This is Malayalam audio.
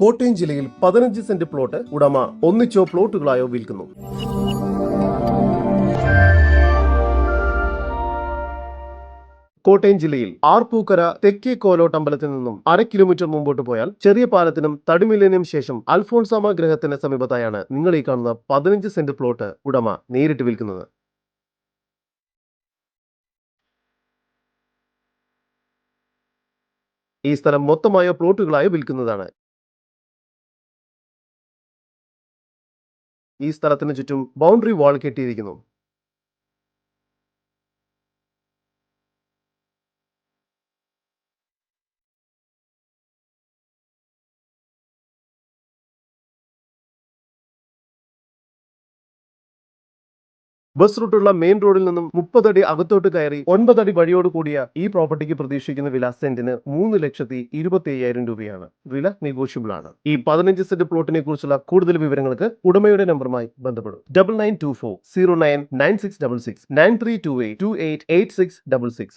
കോട്ടയം ജില്ലയിൽ പതിനഞ്ച് സെന്റ് പ്ലോട്ട് ഉടമ ഒന്നിച്ചോ പ്ലോട്ടുകളായോ വിൽക്കുന്നു. കോട്ടയം ജില്ലയിൽ ആർപ്പൂക്കര തെക്കേ കോലോട്ട് അമ്പലത്തിൽ നിന്നും അര കിലോമീറ്റർ മുമ്പോട്ട് പോയാൽ ചെറിയ പാലത്തിനും തടിമില്ലിനും ശേഷം അൽഫോൺസാമ ഗ്രഹത്തിന് സമീപത്തായാണ് നിങ്ങൾ ഈ കാണുന്ന പതിനഞ്ച് സെന്റ് പ്ലോട്ട് ഉടമ നേരിട്ട് വിൽക്കുന്നത്. ഈ സ്ഥലം മൊത്തമായോ പ്ലോട്ടുകളായോ വിൽക്കുന്നതാണ്. ഈ സ്ഥലത്തിന് ചുറ്റും ബൗണ്ടറി വാൾ കെട്ടിയിരിക്കുന്നു. ബസ് റൂട്ടുള്ള മെയിൻ റോഡിൽ നിന്നും മുപ്പതടി അകത്തോട്ട് കയറി ഒൻപതടി വഴിയോട് കൂടിയ ഈ പ്രോപ്പർട്ടിക്ക് പ്രതീക്ഷിക്കുന്ന വില സെന്റിന് മൂന്ന് ലക്ഷത്തി ഇരുപത്തി അയ്യായിരം രൂപയാണ്. വില നെഗോഷ്യബിൾ ആണ്. ഈ പതിനഞ്ച് സെന്റ് പ്ലോട്ടിനെ കുറിച്ചുള്ള കൂടുതൽ വിവരങ്ങൾക്ക് ഉടമയുടെ നമ്പറുമായി ബന്ധപ്പെടും. Double nine two four zero nine nine six double six nine three two eight two eight eight six double six